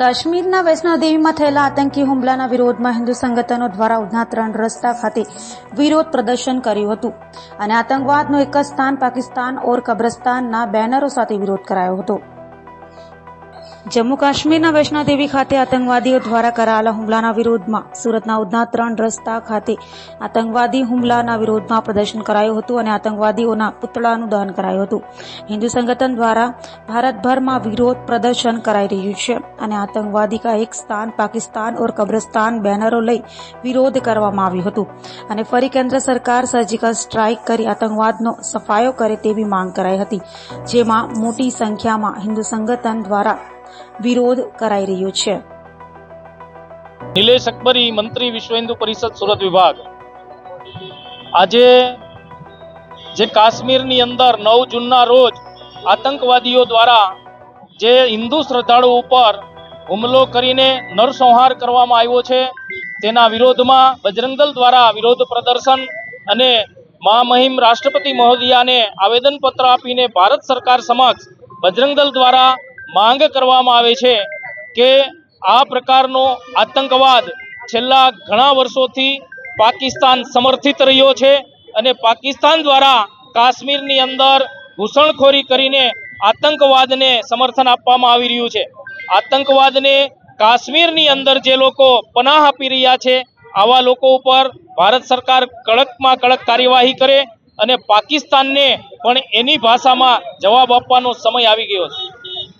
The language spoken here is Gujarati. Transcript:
કાશ્મીરના વૈષ્ણોદેવીમાં થયેલા આતંકી હુમલાના વિરોધમાં હિન્દુ સંગઠનો દ્વારા ઉધના રસ્તા ખાતે વિરોધ પ્રદર્શન કર્યું હતું અને આતંકવાદનું એક જ સ્થાન પાકિસ્તાન ઓર કબ્રસ્તાનના બેનરો સાથે વિરોધ કરાયો હતો. જમ્મુ કાશ્મીરના વૈષ્ણોદેવી ખાતે આતંકવાદીઓ દ્વારા કરાયેલા હુમલાના વિરોધમાં સુરતના ઉધના ત્રણ રસ્તા ખાતે આતંકવાદી હુમલાના વિરોધમાં પ્રદર્શન કરાયું હતું અને આતંકવાદીઓના પુતળાનું દહન કરાયું હતું. હિન્દુ સંગઠન દ્વારા ભારતભરમાં વિરોધ પ્રદર્શન કરાઈ રહ્યું છે અને આતંકવાદી કા એક સ્થાન, પાકિસ્તાન ઓર કબ્રસ્તાન બેનરો લઈ વિરોધ કરવામાં આવ્યું હતું અને ફરી કેન્દ્ર સરકાર સર્જિકલ સ્ટ્રાઇક કરી આતંકવાદનો સફાયો કરે તેવી માંગ કરાઈ હતી, જેમાં મોટી સંખ્યામાં હિન્દુ સંગઠન દ્વારા વિરોધ કરાઈ રહ્યો છે. નિલેશ અકબરી, મંત્રી વિશ્વ હિન્દુ પરિષદ, સુરત વિભાગ. આજે જે કાશ્મીરની અંદર નવ જૂનના રોજ આતંકવાદીઓ દ્વારા જે હિન્દુ શ્રદ્ધાળુ ઉપર હુમલો કરીને નરસંહાર કરવામાં આવ્યો છે, તેના વિરોધમાં બજરંગદલ દ્વારા વિરોધ પ્રદર્શન અને મહામહિમ રાષ્ટ્રપતિ મહોદયાને આવેદનપત્ર આપીને ભારત સરકાર સમક્ષ બજરંગદલ દ્વારા માંગ કરવામાં આવે છે કે આ પ્રકારનો આતંકવાદ છેલ્લા ઘણા વર્ષોથી પાકિસ્તાન સમર્થિત રહ્યો છે અને પાકિસ્તાન દ્વારા કાશ્મીરની અંદર ઘૂસણખોરી કરીને આતંકવાદને સમર્થન આપવામાં આવી રહ્યું છે. આતંકવાદને કાશ્મીરની અંદર જે લોકો પનાહ આપી રહ્યા છે, આવા લોકો ઉપર ભારત સરકાર કડકમાં કડક કાર્યવાહી કરે અને પાકિસ્તાનને પણ એની ભાષામાં જવાબ આપવાનો સમય આવી ગયો છે.